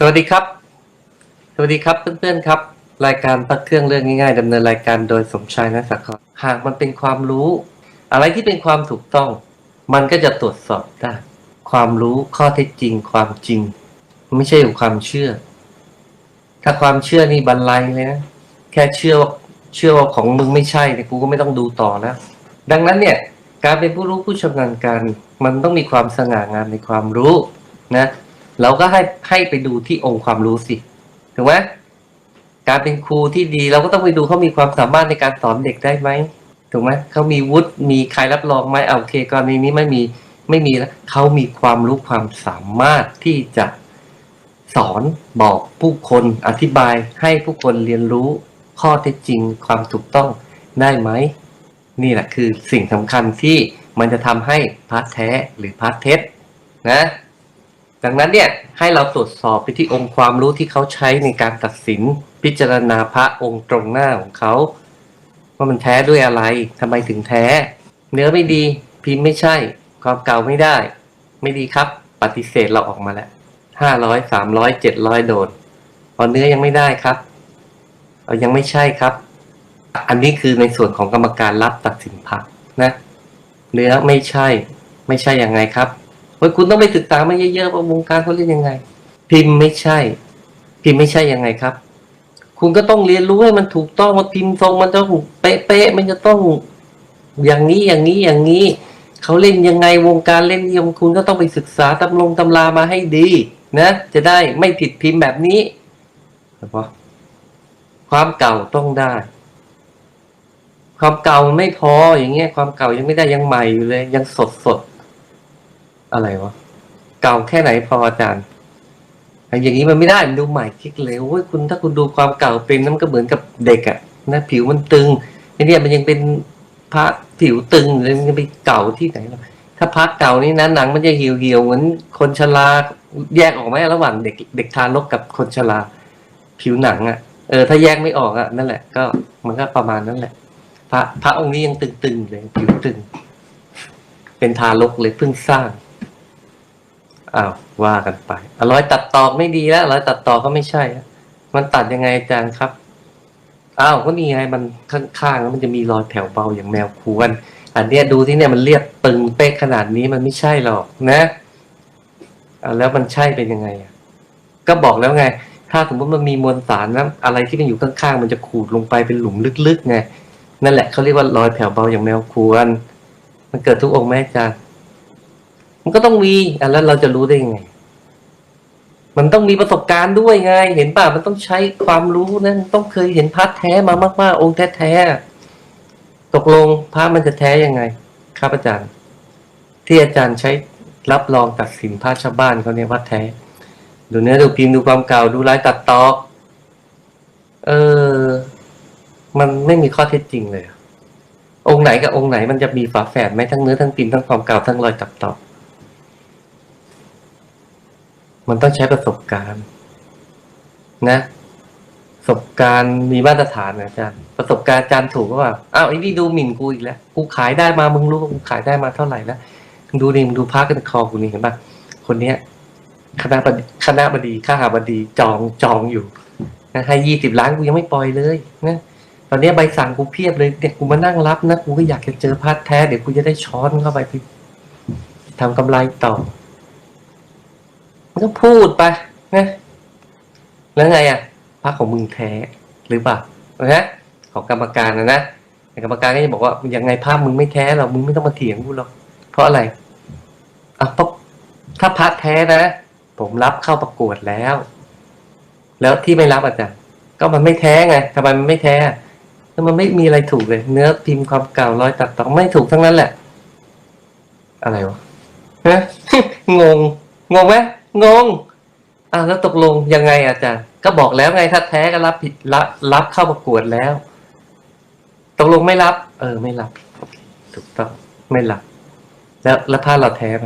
สวัสดีครับ สวัสดีครับเพื่อนๆครับ รายการพักเครื่องเรื่องง่ายๆดำเนินรายการโดยสมชายนักสักดิ์หากมันเป็นความรู้ อะไรที่เป็นความถูกต้อง มันก็จะตรวจสอบได้ความรู้ข้อเท็จจริง ความจริง ไม่ใช่ความเชื่อ ถ้าความเชื่อนี่บรรลัยเลยนะแค่เชื่อว่าเชื่อว่าของมึงไม่ใช่เนี่ยกูก็ไม่ต้องดูต่อแล้วดังนั้นเนี่ย การเป็นผู้รู้ผู้ชำนาญการ มันต้องมีความสง่างามในความรู้นะ เราก็ให้ให้ไปดูที่องค์ความรู้สิถูกไหมการเป็นครูที่ดีเราก็ต้องไปดูเขามีความสามารถในการสอนเด็กได้ไหมถูกไหมเขามีวุฒิมีใครรับรองไหมเอาโอเคกรณีนี้ไม่มีไม่มีแล้วเขามีความรู้ความสามารถที่จะสอนบอกผู้คนอธิบายให้ผู้คนเรียนรู้ข้อเท็จจริงความถูกต้องได้ไหมนี่แหละคือสิ่งสำคัญที่มันจะทำให้พาร์ทแท้หรือพาร์ทเท็จนะ ดังนั้นเนี่ยให้เราตรวจสอบไปที่องค์ความรู้ที่เขาใช้ในการตัดสินพิจารณาพระองค์ตรงหน้าของเขา ว่ามันแท้ด้วยอะไรทำไมถึงแท้ เนื้อไม่ดีพิมพ์ไม่ใช่ ความเก่าไม่ได้ ไม่ดีครับ ปฏิเสธเราออกมาแล้วห้าร้อยสามร้อยเจ็ดร้อยโดนพอเนื้อยังไม่ได้ครับเอายังไม่ใช่ครับ อันนี้คือในส่วนของกรรมการรับตัดสินพระนะ เนื้อไม่ใช่ ไม่ใช่ยังไงครับ เฮ้ยคุณต้องไปศึกษามาเยอะๆว่าวงการเขาเรียนยังไง พิมพ์ไม่ใช่ พิมพ์ไม่ใช่ยังไงครับ คุณก็ต้องเรียนรู้ให้มันถูกต้องว่าพิมพ์ทรงมันต้องเป๊ะๆมันจะต้องอย่างนี้อย่างนี้อย่างนี้เขาเล่นยังไงวงการเล่นนิยมคุณก็ต้องไปศึกษาตำลงตำรามาให้ดี นะ จะได้ไม่ผิดพิมพ์แบบนี้เฉพาะความเก่าต้องได้ ความเก่ามันไม่พออย่างเงี้ย ความเก่ายังไม่ได้ยังใหม่อยู่เลย ยังสดสด อะไรวะ เก่าแค่ไหนพออาจารย์อย่างนี้มันไม่ได้มันดูใหม่คลิกเลยโอ้ยคุณถ้าคุณดูความเก่าเป็นนั่นก็เหมือนกับเด็กอะนะผิวมันตึงไอ้นี่มันยังเป็นพระผิวตึงเลยมันไปเก่าที่ไหนล่ะถ้าพระเก่านี่นะหนังมันจะเหี่ยวเหี่ยวๆเหมือนคนชราแยกออกไหมระหว่างเด็กเด็กทารกกับคนชราผิวหนังอะเออถ้าแยกไม่ออกอะนั่นแหละ ก็มันก็ประมาณนั้นแหละ พระพระองค์นี้ยังตึงๆเลยผิวตึง เป็นทารกเลยเพิ่งสร้าง อ้าวว่ากันไปอร้อยตัดตอกไม่ดีแล้วร้อยตัดตอกก็ไม่ใช่ มันตัดยังไงอาจารย์ครับอ้าวก็นี่ไงมันข้างๆแล้วมันจะมีรอยแถวเบาอย่างแมวควร อันเนี้ยดูที่เนี่ยมันเรียบตึงเป๊ะขนาดนี้มันไม่ใช่หรอกนะแล้วมันใช่เป็นยังไงก็บอกแล้วไง ถ้าสมมติมันมีมวลสารนะอะไรที่มันอยู่ข้างๆมันจะขูดลงไปเป็นหลุมลึกๆไงนั่นแหละเขาเรียกว่ารอยแผ่วเบาอย่างแมวควร มันเกิดทุกองค์แม่อาจารย์ มันก็ต้องมีอะแล้วเราจะรู้ได้ยังไง มันต้องมีประสบการณ์ด้วยไง เห็นป่ะมันต้องใช้ความรู้นะมันต้องเคยเห็นพระแท้มามากๆ องค์แท้ๆตกลงพระมันจะแท้ยังไง ครับอาจารย์ ที่อาจารย์ใช้รับรองตัดสินพระชาวบ้านเขาเนี่ยว่าแท้ ดูเนื้อดูพิมพ์ดูความเก่าดูลายตัดตอกเออ มันไม่มีข้อเท็จจริงเลย องค์ไหนกับองค์ไหนมันจะมีฝาแฝดไหมทั้งเนื้อทั้งพิมพ์ทั้งความเก่าทั้งรอยตัดต่อ มันต้องใช้ประสบการณ์ นะประสบการณ์มีมาตรฐานนะอาจารย์ประสบการณ์อาจารย์ถูกก็ว่าอ้าวไอ้นี่ดูหมิ่นกูอีกแล้วกูขายได้มามึงรู้ว่ากูขายได้มาเท่าไหร่แล้วดูนี่มึงดูพักกันคอกูนี่เห็นปะคนเนี้ยคณะบดีคณะบดีข้าหาบดีจองจองอยู่นะให้ยี่สิบล้านกูยังไม่ปล่อยเลยนะตอนนี้ใบสั่งกูเพียบเลยเนี่ยกูมานั่งรับนะกูก็อยากจะเจอพัดแท้เดี๋ยวกูจะได้ช้อนเข้าไปพี่ทำกำไรต่อ ก็พูดไปนะแล้วไงอะพักของมึงแท้หรือเปล่านะของกรรมการนะนะแต่กรรมการก็จะบอกว่ายังไงภาพมึงไม่แท้หรอกมึงไม่ต้องมาเถียงกูหรอกเพราะอะไรอะเพราะถ้าพัดแท้นะ ผมรับเข้าประกวดแล้ว แล้วที่ไม่รับอาจารย์ก็มันไม่แท้ไงทำไมมันไม่แท้แล้วมันไม่มีอะไรถูกเลย เนื้อพิมพ์ความเก่ารอยตัดต่อไม่ถูกทั้งนั้นแหละ อะไรวะฮะงงงงไหม งงอะแล้วตกลงยังไงอาจารย์ ก็บอกแล้วไงถ้าแท้ก็รับผิดรับรับเข้าประกวดแล้ว ตกลงไม่รับ เออ ไม่รับ ถูกต้องไม่รับ แล้วแล้วผ้าเราแท้ไหม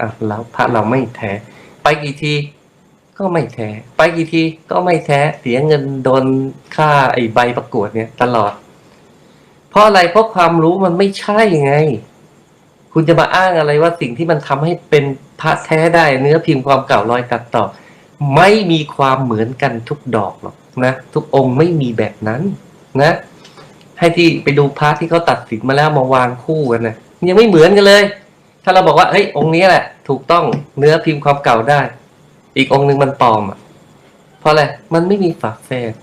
อะแล้วผ้าเราไม่แท้ ไปกี่ทีก็ไม่แท้ ไปกี่ทีก็ไม่แท้ เสียเงินโดนค่าไอ้ใบประกวดเนี่ย ตลอด เพราะอะไรเพราะความรู้มันไม่ใช่ไง คุณจะมาอ้างอะไรว่าสิ่งที่มันทำให้เป็น ระแท้ได้เนื้อพิมพ์ความเก่ารอยตัดต่อ ไม่มีความเหมือนกันทุกดอกหรอกนะทุกองค์ไม่มีแบบนั้นนะ ให้ที่ไปดูพระที่เขาตัดสินมาแล้วมาวางคู่กันนะยังไม่เหมือนกันเลย ถ้าเราบอกว่าเฮ้ยองค์นี้แหละ ถูกต้องเนื้อพิมพ์ความเก่าได้ อีกองค์หนึ่งมันปลอมอะเพราะอะไรมันไม่มีฝาแฝด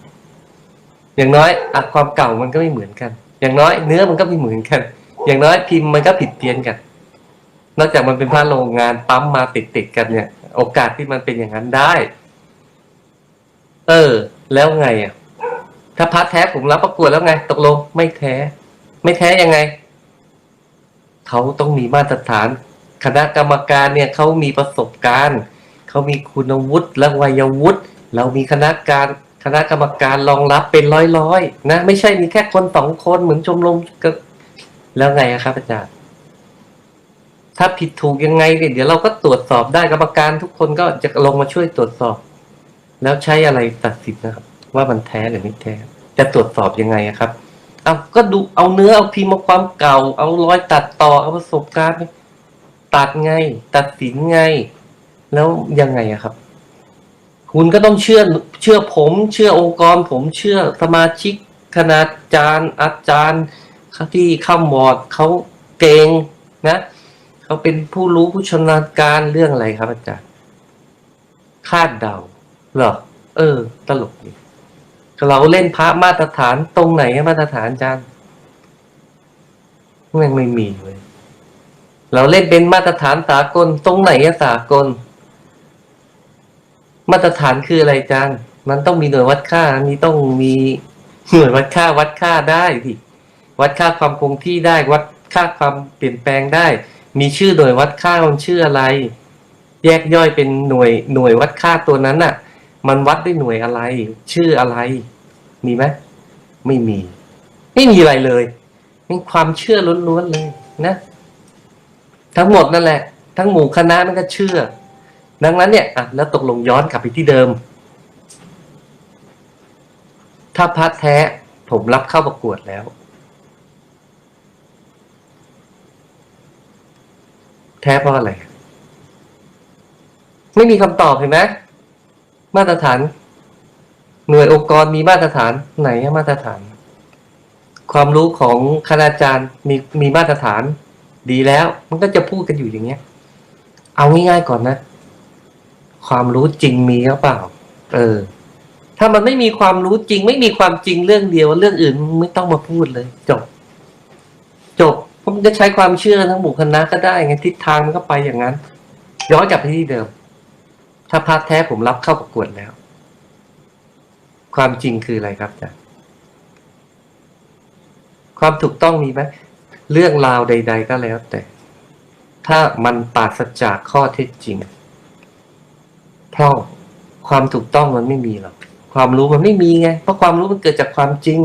อย่างน้อยอะความเก่ามันก็ไม่เหมือนกัน อย่างน้อยเนื้อมันก็ไม่เหมือนกัน อย่างน้อยพิมพ์มันก็ผิดเพี้ยนกัน นอกจากมันเป็นผ้าโรงงานปั๊มมาติดติดๆกันเนี่ย โอกาสที่มันเป็นอย่างนั้นได้ เออ แล้วไงอะ ถ้าพัดแท้ผมรับประกวดแล้วไง ตกลงไม่แท้ ไม่แท้ยังไง เขาต้องมีมาตรฐาน คณะกรรมการเนี่ยเขามีประสบการณ์เขามีคุณวุฒิและวัยวุฒิเรามีคณะการคณะกรรมการรองรับเป็นร้อยๆนะ ไม่ใช่มีแค่คนสองคนเหมือนชมรมก็แล้วไงครับอาจารย์ ถ้าผิดถูกยังไงเนี่ยเดี๋ยวเราก็ตรวจสอบได้กรรมการทุกคนก็จะลงมาช่วยตรวจสอบ แล้วใช้อะไรตัดสินนะครับ ว่ามันแท้หรือไม่แท้ จะตรวจสอบยังไงครับเอาก็ดูเอาเนื้อเอาพิมพ์เอาความเก่า เอารอยตัดต่อเอาประสบการณ์ตัดไง ตัดสินไง แล้วยังไงอะครับ คุณก็ต้องเชื่อเชื่อผม เชื่อองค์กร ผมเชื่อสมาชิกคณาจารย์อาจารย์ที่เข้ามอดเขาเก่งนะ เขาเป็นผู้รู้ผู้ชำนาญการเรื่องอะไรครับอาจารย์คาดเดาเหรอ เออ ตลกดีเราเล่นพระมาตรฐานตรงไหนอะมาตรฐานอาจารย์มันไม่มีเลยเราเล่นเป็นมาตรฐานสากลตรงไหนอะสากล มาตรฐานคืออะไรจารย์มันต้องมีหน่วยวัดค่ามีต้องมีหน่วยวัดค่าวัดค่าได้ที่วัดค่าความคงที่ได้วัดค่าความเปลี่ยนแปลงได้ มีชื่อหน่วยวัดค่ามันชื่ออะไร แยกย่อยเป็นหน่วยหน่วยวัดค่าตัวนั้นน่ะ มันวัดด้วยหน่วยอะไร ชื่ออะไร มีไหมไม่มี ไม่มีอะไรเลยเป็นความเชื่อล้วนๆเลยนะทั้งหมดนั่นแหละ ทั้งหมู่คณะนั่นก็เชื่อ ดังนั้นเนี่ยอะแล้วตกลงย้อนกลับไปที่เดิม ถ้าพัดแท้ผมรับเข้าประกวดแล้ว แท้เพราะอะไร ไม่มีคำตอบเห็นไหมมาตรฐาน หน่วยองค์กรมีมาตรฐานไหนมาตรฐาน ความรู้ของคณาจารย์มีมีมาตรฐาน ดีแล้ว มันก็จะพูดกันอยู่อย่างเงี้ย เอาง่ายๆก่อนนะ ความรู้จริงมีหรือเปล่า เออ ถ้ามันไม่มีความรู้จริง ไม่มีความจริงเรื่องเดียว เรื่องอื่นไม่ต้องมาพูดเลย จบ จบ ผมจะใช้ความเชื่อทั้งหมู่คณะก็ได้ไงทิศทางมันก็ไปอย่างนั้นย้อนกลับไปที่เดิม ถ้าพาร์ทแท้ผมรับเข้าประกวดแล้ว ความจริงคืออะไรครับอาจารย์ความถูกต้องมีไหมเรื่องราวใด ๆ ก็แล้วแต่ ถ้ามันปราศจากข้อเท็จจริงเพราะความถูกต้องมันไม่มีหรอกความรู้มันไม่มีไง เพราะความรู้มันเกิดจากความจริง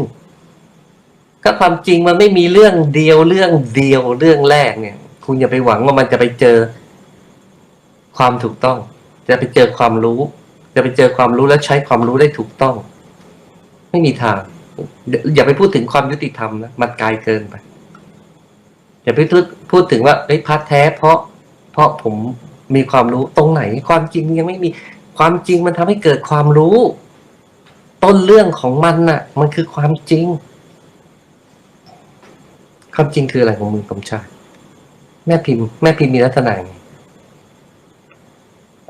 ก็ความจริงมันไม่มีเรื่องเดียวเรื่องเดียวเรื่องแรกเนี่ย คุณอย่าไปหวังว่ามันจะไปเจอ ความถูกต้อง จะไปเจอความรู้ จะไปเจอความรู้แล้วใช้ความรู้ได้ถูกต้อง ไม่มีทาง อย่าไปพูดถึงความยุติธรรมนะมันไกลเกินไปอย่าไปพูดพูดถึงว่าเอ้ยพัดแท้ เพราะ เพราะผมมีความรู้ตรงไหน ความจริงยังไม่มีความจริงมันทำให้เกิดความรู้ ต้นเรื่องของมันน่ะ มันคือความจริง ความจริงคืออะไรของมึงสมชาย แม่พิมพ์แม่พิมพ์มีลักษณะไง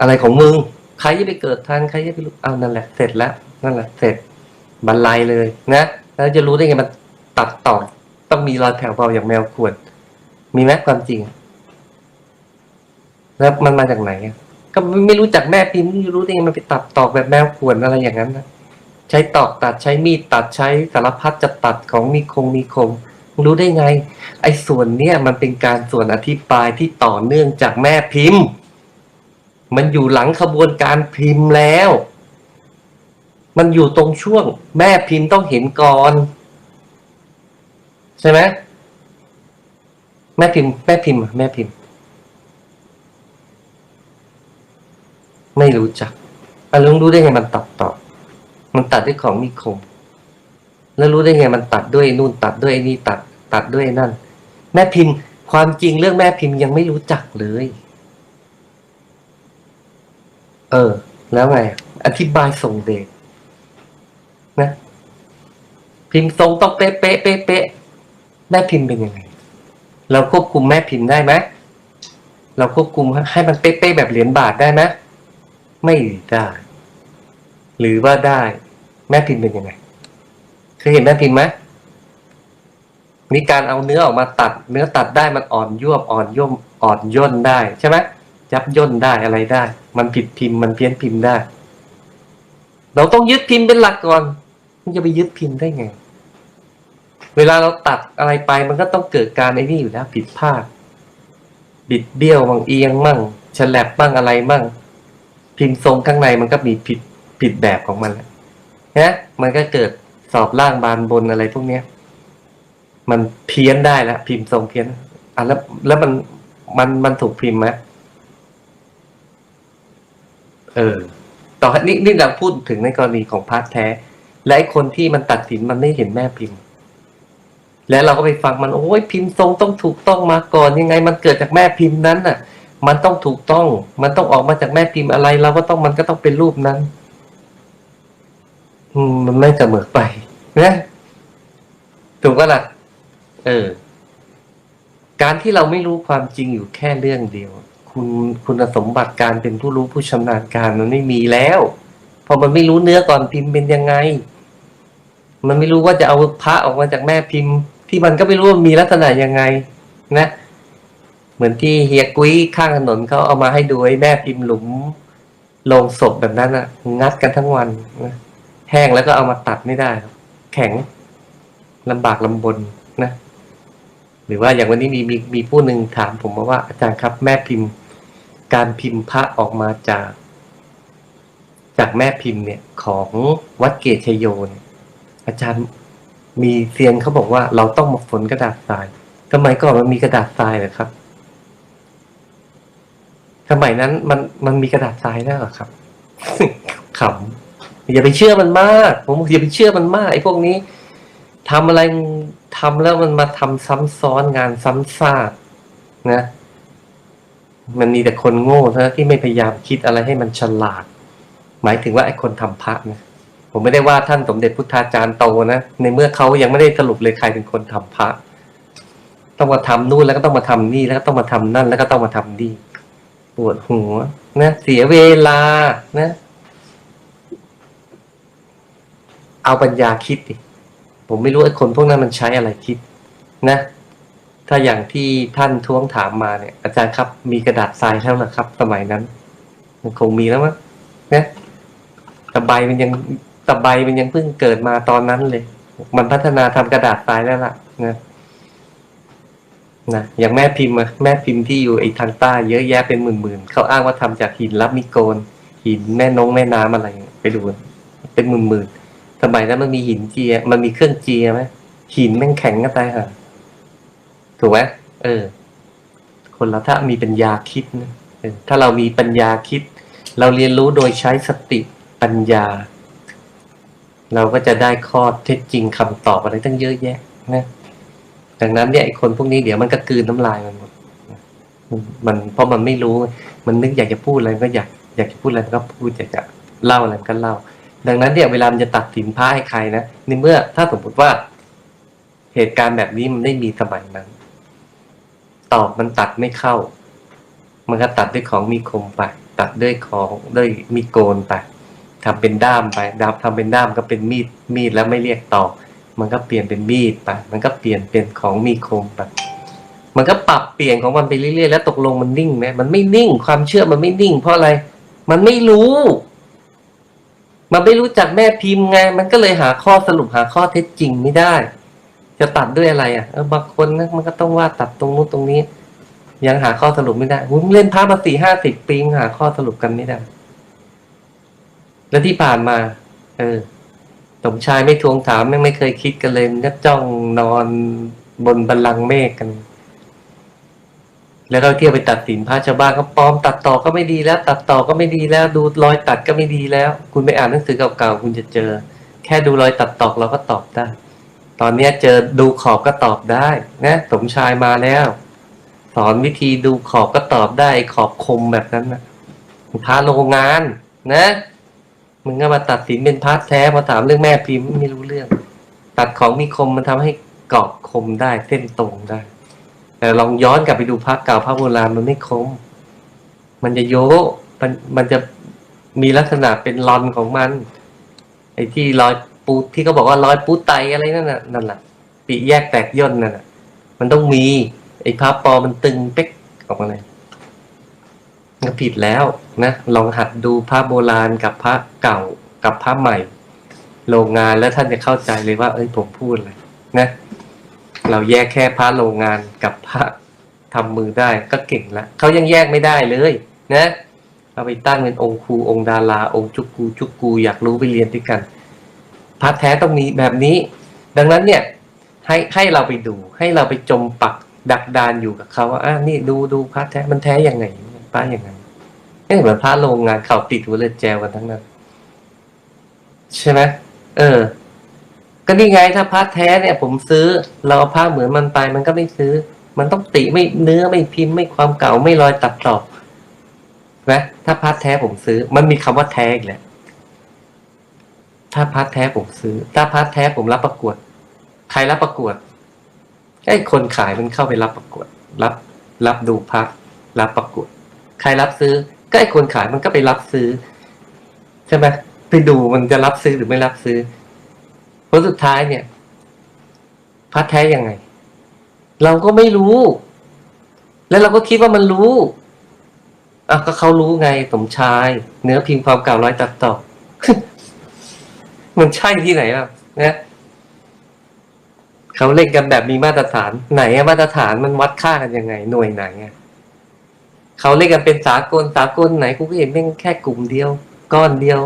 อะไรของมึง ใครจะไปเกิดทันใครจะไปรู้เอานั่นแหละเสร็จแล้วนั่นแหละเสร็จบรรลัยเลยนะแล้วจะรู้ได้ไงมันตัดต่อต้องมีรอยแถวเบาอย่างแมวขวดมีไหมความจริง แล้วมันมาจากไหนก็ไม่รู้จักแม่พิมพ์รู้ได้ไงมันไปตัดตอกแบบแมวขวดอะไรอย่างนั้นนะใช้ตอกตัดใช้มีดตัดใช้สารพัดจะตัดของมีคงมีคม รู้ได้ไง ไอ้ส่วนเนี้ยมันเป็นการส่วนอธิบายที่ต่อเนื่องจากแม่พิมพ์ มันอยู่หลังขบวนการพิมพ์แล้ว มันอยู่ตรงช่วง แม่พิมพ์ต้องเห็นก่อน ใช่ไหมแม่พิมพ์แม่พิมพ์แม่พิมพ์ ไม่รู้จักอะลุงรู้ได้ไงมันตัดต่อ มันตัดด้วยของมีคม แล้วรู้ได้ไงมันตัดด้วยนู่นตัดด้วยนี่ตัด ตัดด้วยนั่น แม่พิมพ์ ความจริงเรื่องแม่พิมพ์ยังไม่รู้จักเลย เออ แล้วไง อธิบายส่งเดชนะ พิมพ์ทรงต้องเป๊ะเป๊ะเป๊ะเป๊ะแม่พิมพ์เป็นยังไง เราควบคุมแม่พิมพ์ได้ไหมเราควบคุมให้มันเป๊ะๆแบบเหรียญบาทได้ไหมไม่ได้ หรือว่าได้ แม่พิมพ์เป็นยังไงเคยเห็นแม่พิมพ์ไหม นี่การเอาเนื้อออกมาตัด เนื้อตัดได้มันอ่อนยวบอ่อนย่มอ่อนย่นได้ใช่ไหมยับย่นได้อะไรได้ มันผิดพิมพ์มันเพี้ยนพิมพ์ได้ เราต้องยึดพิมพ์เป็นหลักก่อนมันจะไปยึดพิมพ์ได้ไง เวลาเราตัดอะไรไปมันก็ต้องเกิดการไอ้นี่อยู่แล้วผิดพลาดบิดเบี้ยวบางเอียงมั่งฉลับบ้างอะไรมั่ง พิมพ์ทรงข้างในมันก็มีผิดผิดแบบของมันแหละนะมันก็เกิดสอบล่างบานบนอะไรพวกเนี้ย มันเพี้ยนได้แล้วพิมพ์ทรงเพี้ยนอะแล้วแล้วมันมันมันถูกพิมพ์ไหมเออ ต่อนี่นี่เราพูดถึงในกรณีของพาร์ทแท้ และไอ้คนที่มันตัดสินมันไม่เห็นแม่พิมพ์ แล้วเราก็ไปฟังมันโอ้ยพิมพ์ทรงต้องถูกต้องมาก่อนยังไง มันเกิดจากแม่พิมพ์นั้นน่ะ มันต้องถูกต้อง มันต้องออกมาจากแม่พิมพ์อะไรเราก็ต้องมันก็ต้องเป็นรูปนั้น อืมมันไม่เสมอไปนะถูกปะล่ะ เออ การที่เราไม่รู้ความจริงอยู่แค่เรื่องเดียว คุณคุณสมบัติการเป็นผู้รู้ผู้ชำนาญการมันไม่มีแล้วเพราะมันไม่รู้เนื้อก่อนพิมพ์เป็นยังไง มันไม่รู้ว่าจะเอาพระออกมาจากแม่พิมพ์ ที่มันก็ไม่รู้ว่ามีลักษณะยังไง นะ เหมือนที่เฮียกุ้ยข้างถนนเขาเอามาให้ดูไอ้แม่พิมพ์หลุมลงศพแบบนั้นอะงัดกันทั้งวันนะแห้งแล้วก็เอามาตัดไม่ได้ แข็งลำบากลำบนนะ หรือว่าอย่างวันนี้มีมีมีผู้หนึ่งถามผมมาว่าอาจารย์ครับแม่พิมพ์ การพิมพ์พระออกมาจาก จากแม่พิมพ์เนี่ยของวัดเกตชยโยนอาจารย์มีเซียนเขาบอกว่าเราต้องมาฝนกระดาษทรายสมัยก่อนมันมีกระดาษทรายเหรอครับสมัยนั้นมันมันมีกระดาษทรายได้เหรอครับขำอย่าไปเชื่อมันมาก ผมอกอย่าไปเชื่อมันมากไอ้พวกนี้ทำอะไร ทำแล้วมันมาทำซ้ำซ้อนงานซ้ำซากนะ มันมีแต่คนโง่เท่านั้นที่ไม่พยายามคิดอะไรให้มันฉลาด หมายถึงว่าไอ้คนทำพระนะผมไม่ได้ว่าท่านสมเด็จพุทธาจารย์โตนะในเมื่อเขายังไม่ได้สรุปเลยใครเป็นคนทำพระต้องมาทำนู่นแล้วก็ต้องมาทำนี่แล้วก็ต้องมาทำนั่น แล้วก็ต้องมาทำนี่ปวดหัวนะเสียเวลานะ เอาปัญญาคิดดิ ผมไม่รู้ไอ้คนพวกนั้นมันใช้อะไรคิดนะ ถ้าอย่างที่ท่านท้วงถามมาเนี่ย อาจารย์ครับมีกระดาษทรายเท่านะครับ สมัยนั้น มันคงมีแล้วมั้งนะตะไบมันยังตะไบมันยังเพิ่งเกิดมาตอนนั้นเลย มันพัฒนาทำกระดาษทรายแล้วล่ะนะนะอย่างแม่พิมพ์แม่พิมพ์ที่อยู่ไอ้ทางใต้เยอะแยะเป็นหมื่นๆเขาอ้างว่าทำจากหินรับมิโกนหินแม่นงแม่น้ำอะไรไปดูเป็นหมื่นๆ สมัยนั้นมันมีหินเจีย มันมีเครื่องเจียไหมหินแม่งแข็งก็ตายห่าถูกไหมเออ คนเราถ้ามีปัญญาคิดนะถ้าเรามีปัญญาคิด เราเรียนรู้โดยใช้สติปัญญา เราก็จะได้ข้อเท็จจริงคำตอบอะไรตั้งเยอะแยะนะดังนั้นเนี่ยไอ้คนพวกนี้เดี๋ยวมันก็กืนน้ำลายมันหมดมันเพราะมันไม่รู้ มันนึกอยากจะพูดอะไรก็อยากอยากจะพูดอะไรก็พูดอยากจะเล่าอะไรก็เล่า ดังนั้นเนี่ยเวลามันจะตัดสินพระให้ใครนะในเมื่อถ้าสมมติว่า เหตุการณ์แบบนี้มันไม่มีสมัยนั้น ตอบมันตัดไม่เข้า มันก็ตัดด้วยของมีคมไป ตัดด้วยของด้วยมีโกนไปทำเป็นด้ามไปดาบทำเป็นด้ามก็เป็นมีดมีดแล้วไม่เรียกตอกมันก็เปลี่ยนเป็นมีดไป มันก็เปลี่ยนเป็นของมีคมไปมันก็ปรับเปลี่ยนของมันไปเรื่อยๆแล้วตกลงมันนิ่งไหมมันไม่นิ่ง ความเชื่อมันไม่นิ่ง เพราะอะไร มันไม่รู้ มันไม่รู้จักแม่พิมพ์ไง มันก็เลยหาข้อสรุปหาข้อเท็จจริงไม่ได้ จะตัดด้วยอะไรอะเออบางคนนะมันก็ต้องว่าตัดตรงนู้นตรงนี้ ยังหาข้อสรุปไม่ได้ผมเล่นพระมาสี่ห้าสิบปียังหาข้อสรุปกันไม่ได้ แล้วที่ผ่านมา เออสมชายไม่ทวงถามไม่ไม่เคยคิดกันเลยมันก็จ้องนอนบนบันลังก์เมฆกัน แล้วก็เที่ยวไปตัดสินพระชาวบ้านก็ปลอมตัดต่อก็ไม่ดีแล้ว ตัดต่อก็ไม่ดีแล้ว ดูรอยตัดก็ไม่ดีแล้ว คุณไปอ่านหนังสือเก่าๆคุณจะเจอ แค่ดูรอยตัดตอกเราก็ตอบได้ ตอนนี้เจอดูขอบก็ตอบได้นะสมชายมาแล้ว สอนวิธีดูขอบก็ตอบได้ขอบคมแบบนั้นนะพาโรงงานนะมึงก็มาตัดสินเป็นพระแท้พอถามเรื่องแม่พิมพ์ไม่รู้เรื่อง ตัดของมีคมมันทำให้เกาะคมได้เส้นตรงได้ แต่ลองย้อนกลับไปดูพระเก่าพระโบราณมันไม่คม มันจะโยกมันมันจะมีลักษณะเป็นลอนของมัน ไอ้ที่รอยปูที่เขาบอกว่ารอยปูไตอะไรนั่นน่ะนั่นแหละปีแยกแตกย่นนั่นน่ะ มันต้องมี ไอ้พระปอมมันตึงเป๊กออกมาเลยก็ผิดแล้วนะลองหัดดูพระโบราณกับพระเก่ากับพระใหม่ โรงงานแล้วท่านจะเข้าใจเลยว่า เอ้ยผมพูดอะไรนะ เราแยกแค่พระโรงงานกับพระทำมือได้ก็เก่งแล้วเขายังแยกไม่ได้เลยนะเอาไปตั้งเป็นองค์ครูองค์ดาราองค์จุกกูจุกกูอยากรู้ไปเรียนด้วยกันพระแท้ต้องมีแบบนี้ ดังนั้นเนี่ยให้ให้เราไปดู ให้เราไปจมปักดักดานอยู่กับเขาว่าอ่านี่ดูดูพระแท้มันแท้ยังไงพระอย่างไงนี่เหมือนพระโรงงานเขาติดหัวเรือแจวกันทั้งนั้น ใช่ไหมเออ ก็นี่ไงถ้าพระแท้เนี่ย ผมซื้อ เราเอาผ้าเหมือนมันไป มันก็ไม่ซื้อ มันต้องติไม่เนื้อไม่พิมพ์ไม่ความเก่าไม่รอยตัดต่อนะถ้าพระแท้ผมซื้อ มันมีคำว่าแท้อีกแหละถ้าพระแท้ผมซื้อ ถ้าพระแท้ผมรับประกวด ใครรับประกวดไอ้คนขายมันเข้าไปรับประกวด รับ รับดูพระรับประกวด ใครรับซื้อก็ไอ้คนขายมันก็ไปรับซื้อ ใช่ไหมไปดูมันจะรับซื้อหรือไม่รับซื้อ ลสุดท้ายเนี่ยพระแท้ยังไง เราก็ไม่รู้ แล้วเราก็คิดว่ามันรู้อะก็เขารู้ไงสมชาย เนื้อพิมพ์ความเก่าร้อยตัดต่อมันใช่ที่ไหนอะนะเขาเล่นกันแบบมีมาตรฐาน ไหนมาตรฐานมันวัดค่ากันยังไง หน่วยไหนอะเขาเล่นกันเป็นสากลสากลไหนกูก็เห็นแม่งแค่กลุ่มเดียว ก้อนเดียว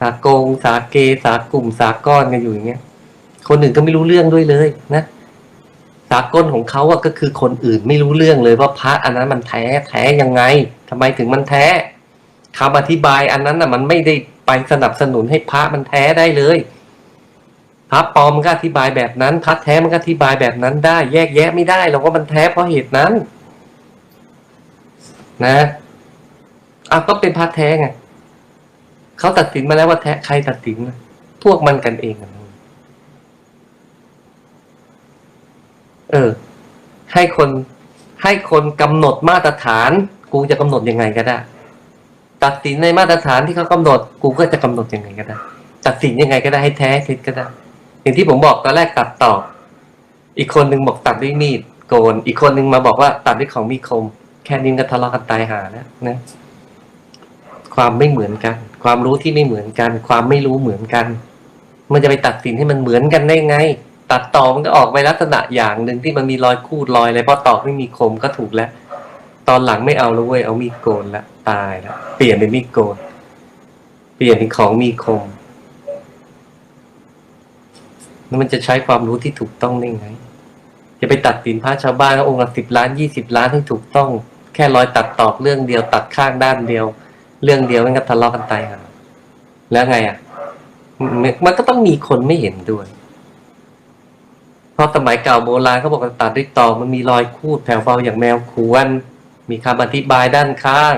สากง สาเก สากลุ่ม สาก้อนกันอยู่อย่างเงี้ย คนอื่นก็ไม่รู้เรื่องด้วยเลยนะ สากลของเขาอะก็คือคนอื่นไม่รู้เรื่องเลยว่าพระอันนั้นมันแท้แท้ยังไงทำไมถึงมันแท้คำอธิบายอันนั้นอะมันไม่ได้ไปสนับสนุนให้พระมันแท้ได้เลยพระปลอมมันก็อธิบายแบบนั้นพระแท้มันก็อธิบายแบบนั้นได้ แยกแยะไม่ได้หรอกว่ามันแท้เพราะเหตุนั้น นะอะก็เป็นพระแท้ไง เขาตัดสินมาแล้วว่าแท้ใครตัดสินนะพวกมันกันเองอะเออ ให้คนให้คนกำหนดมาตรฐาน กูจะกำหนดยังไงก็ได้ ตัดสินในมาตรฐานที่เขากำหนด กูก็จะกำหนดยังไงก็ได้ ตัดสินยังไงก็ได้ให้แท้คิดก็ได้ อย่างที่ผมบอกตอนแรกตัดต่อ อีกคนหนึ่งบอกตัดด้วยมีดโกน อีกคนหนึ่งมาบอกว่าตัดด้วยของมีคม แค่นี้ก็ทะเลาะกันตายหาแล้วนะ ความไม่เหมือนกัน ความรู้ที่ไม่เหมือนกัน ความไม่รู้เหมือนกัน มันจะไปตัดสินให้มันเหมือนกันได้ไง ตัดต่อมันก็ออกไปลักษณะอย่างหนึ่งที่มันมีรอยคูดรอยอะไรเพราะตอกไม่มีคมก็ถูกแล้ว ตอนหลังไม่เอาแล้วเว้ยเอามีดโกนละตายแล้วเปลี่ยนเป็นมีดโกน เปลี่ยนเป็นของมีคมแล้วมันจะใช้ความรู้ที่ถูกต้องได้ไงจะไปตัดสินพระชาวบ้านองค์ละสิบล้านยี่สิบล้านให้ถูกต้อง แค่รอยตัดตอกเรื่องเดียวตัดข้างด้านเดียว เรื่องเดียวมันก็ทะเลาะกันตายหาแล้วไงอะ มันก็ต้องมีคนไม่เห็นด้วย เพราะสมัยเก่าโบราณเขาบอกตัดด้วยตอกมันมีรอยคูดแผ่วเบาอย่างแมวควร มีคำอธิบายด้านข้าง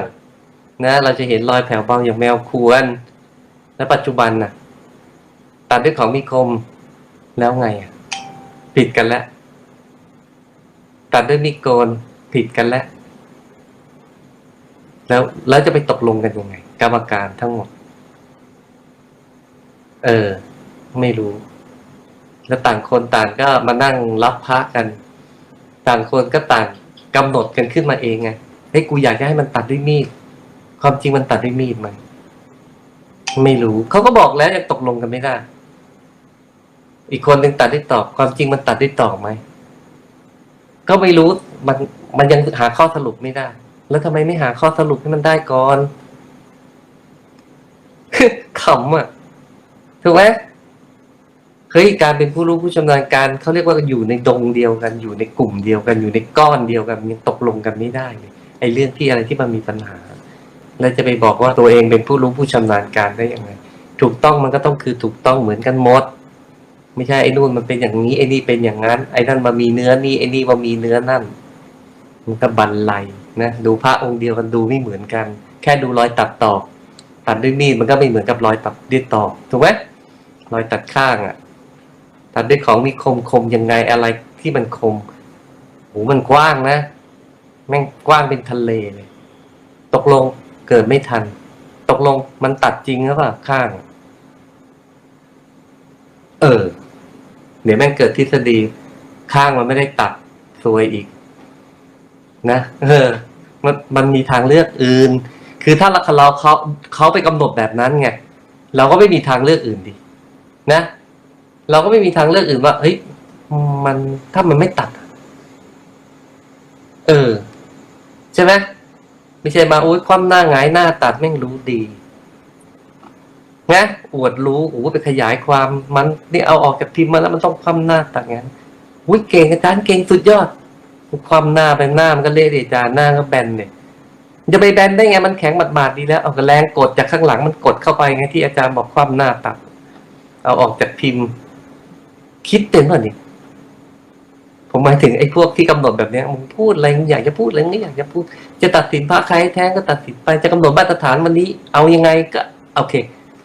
นะ เราจะเห็นรอยแผ่วเบาอย่างแมวควร และปัจจุบันน่ะ ตัดด้วยของมีคมแล้วไงอะผิดกันแล้ว ตัดด้วยมีโกนผิดกันแล้ว แล้วแล้วจะไปตกลงกันยังไง กรรมการทั้งหมด เออ ไม่รู้ แล้วต่างคนต่างก็มานั่งรับพระกัน ต่างคนก็ต่างกำหนดกันขึ้นมาเองไงเฮ้ยกูอยากจะให้มันตัดด้วยมีดความจริงมันตัดด้วยมีดไหมไม่รู้เขาก็บอกแล้วยังตกลงกันไม่ได้ อีกคนหนึ่งตัดด้วยตอกความจริงมันตัดด้วยตอกไหมก็ไม่รู้มันมันยังหาข้อสรุปไม่ได้ แล้วทำไมไม่หาข้อสรุปให้มันได้ก่อนขำอะ ถูกไหมเฮ้ยการเป็นผู้รู้ผู้ชำนาญการเขาเรียกว่าอยู่ในดงเดียวกันอยู่ในกลุ่มเดียวกันอยู่ในก้อนเดียวกันยังตกลงกันไม่ได้เลยไอ้เรื่องที่อะไรที่มันมีปัญหา แล้วจะไปบอกว่าตัวเองเป็นผู้รู้ผู้ชำนาญการได้ยังไง ถูกต้องมันก็ต้องคือถูกต้องเหมือนกันหมด ไม่ใช่ไอ้นู่นมันเป็นอย่างนี้ไอ้นี่เป็นอย่างนั้น ไอ้นั่นมามีเนื้อนี่ไอ้นี่มามีเนื้อนั่น มันก็บันไล นะดูพระองค์เดียวกันดูไม่เหมือนกัน แค่ดูรอยตัดต่อตัดด้วยมีดมันก็ไม่เหมือนกับรอยตัดด้วยตอกถูกไหมรอยตัดข้างอะตัดด้วยของมีคมคมยังไงอะไรที่มันคมโหมันกว้างนะแม่งกว้างเป็นทะเลเลย ตกลงเกิดไม่ทัน ตกลงมันตัดจริงหรือเปล่าข้าง เออ เดี๋ยวแม่งเกิดทฤษฎีข้างมันไม่ได้ตัดซวยอีก นะเออ มันมันมีทางเลือกอื่น คือถ้าเราเราเขาเขาไปกำหนดแบบนั้นไงเราก็ไม่มีทางเลือกอื่นดินะ เราก็ไม่มีทางเลือกอื่นว่าเฮ้ยมันถ้ามันไม่ตัด เออ ใช่ไหมไม่ใช่มาอุ้ยความหน้าหงายหน้าตัดแม่งรู้ดีนะอวดรู้โอ้ไปขยายความมันนี่เอาออกจากพิมพ์มาแล้วมันต้องความหน้าตัดงั้นอุ้ยเก่งอาจารย์เก่งสุดยอด ความหน้าไปหน้ามันก็เละดิอาจารย์หน้าก็แบนเนี่ยจะไปแบนได้ไงมันแข็งบาดๆดีแล้วเอากระแรงกดจากข้างหลังมันกดเข้าไปไงที่อาจารย์บอกความหน้าตัด เอาออกจากพิมพ์ คิดเต็มป่ะนี่ผมหมายถึงไอ้พวกที่กำหนดแบบเนี้ยมึงพูดอะไรมึงอยากจะพูดอะไรมึงไม่อยากจะพูด จะตัดสินพระใครแท้งก็ตัดสินไปจะกำหนดมาตรฐานวันนี้ เอายังไงก็โอเค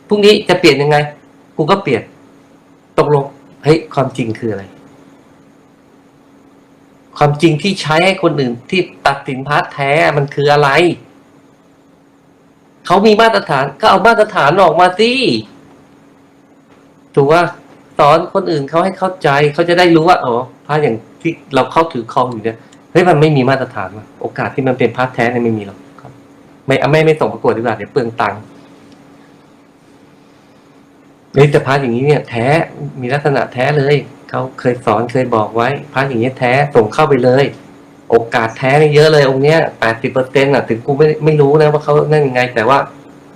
พรุ่งนี้จะเปลี่ยนยังไง กูก็เปลี่ยน ตกลงเฮ้ยความจริงคืออะไร ความจริงที่ใช้ให้คนอื่นที่ตัดสินพระแท้มันคืออะไร เขามีมาตรฐานก็เอามาตรฐานออกมาสิถูกว่าสอนคนอื่นเขาให้เข้าใจเขาจะได้รู้ว่าอ๋อพระอย่างที่เราเข้าถือครองอยู่เนี่ยเฮ้ยมันไม่มีมาตรฐานโอกาสที่มันเป็นพระแท้เนี่ยไม่มีหรอกครับ ไม่ไม่ไม่ส่งประกวดดีกว่าเดี๋ยวเปลืองตังค์เฮ้ยแต่พระอย่างนี้เนี่ย แท้มีลักษณะแท้เลย เขาเคยสอนเคยบอกไว้พระอย่างนี้แท้ส่งเข้าไปเลย โอกาสแท้เยอะเลยองค์เนี้ยแปดสิบเปอร์เซ็นต์อะถึงกูไม่ไม่รู้นะว่าเขานั่นยังไง แต่ว่า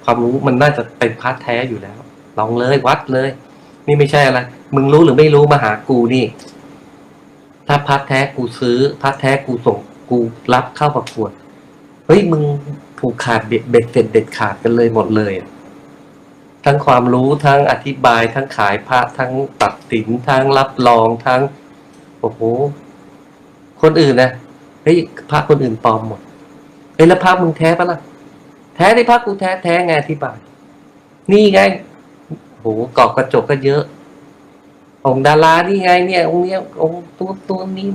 ความรู้มันน่าจะเป็นพระแท้อยู่แล้ว ลองเลยวัดเลย นี่ไม่ใช่อะไรมึงรู้หรือไม่รู้มาหากูนี่ ถ้าพระแท้กูซื้อพระแท้กูส่งกูรับเข้าประกวดเฮ้ยมึงผูกขาดเบ็ดเสร็จเด็ดขาดกันเลยหมดเลยอะ ทั้งความรู้ทั้งอธิบาย ทั้งขายพระทั้งตัดสินทั้งรับรองทั้งโอ้โหคนอื่นนะเฮ้ยพระคนอื่นปลอมหมดเฮ้ยแล้วพระมึงแท้ปะล่ะ แท้ในพระกูแท้แท้ไงอธิบายนี่ไงโอ้โหกรอบกระจกก็เยอะ องค์ดารานี่ไงเนี่ย องเนี้ยองตัวตัวนี้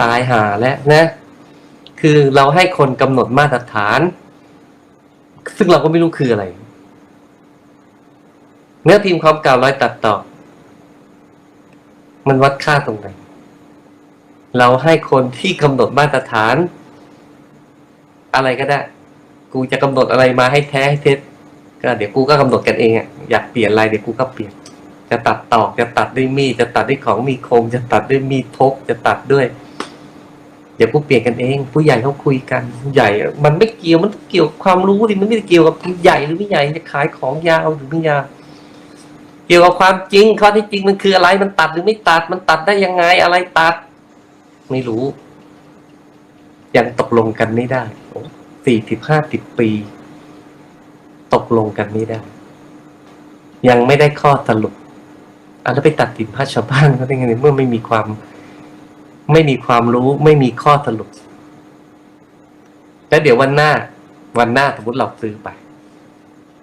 ตายหาแล้วนะ คือเราให้คนกำหนดมาตรฐาน ซึ่งเราก็ไม่รู้คืออะไร เนื้อพิมพ์ความเก่ารอยตัดต่อ มันวัดค่าตรงไหน เราให้คนที่กำหนดมาตรฐาน อะไรก็ได้ กูจะกำหนดอะไรมาให้แท้ให้เท็จก็เดี๋ยวกูก็กำหนดกันเองอะอยากเปลี่ยนอะไรเดี๋ยวกูก็เปลี่ยน จะตัดตอกจะตัดด้วยมีดจะตัดด้วยของมีคม จะตัดด้วยมีดพกจะตัดด้วย เดี๋ยวกูเปลี่ยนกันเอง ผู้ใหญ่เขาคุยกันผู้ใหญ่ มันไม่เกี่ยวมันเกี่ยวความรู้ดิมันไม่เกี่ยวกับใหญ่หรือไม่ใหญ่จะขายของยาวหรือไม่ยาวเกี่ยวกับความจริงข้อที่จริงมันคืออะไรมันตัดหรือไม่ตัดมันตัดได้ยังไงอะไรตัด ไม่รู้ ยังตกลงกันไม่ได้สี่สิบห้าสิบปี ตกลงกันไม่ได้ ยังไม่ได้ข้อสรุปอะแล้วไปตัดสินพระชาวบ้านเขาได้ไงเมื่อไม่มีความ ไม่มีความรู้ไม่มีข้อสรุป แล้วเดี๋ยววันหน้า วันหน้าสมมติเราซื้อไป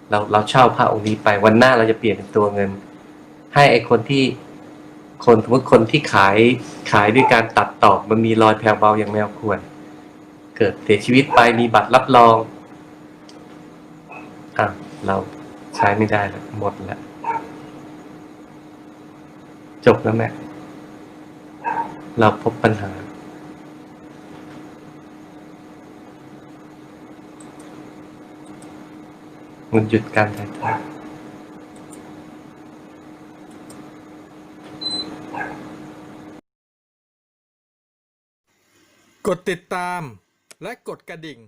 เราเราเช่าพระองค์นี้ไป วันหน้าเราจะเปลี่ยนเป็นตัวเงิน ให้ไอคนที่คนสมมติคนที่ขายขายด้วยการตัดต่อมันมีรอยแผลวเบาอย่างแมวควร เกิดเสียชีวิตไปมีบัตรรับรองอะเราใช้ไม่ได้แล้วหมดแล้วจบแล้วแม่ เราพบปัญหา มันหยุดการถ่ายทอดกดติดตามและกดกระดิ่ง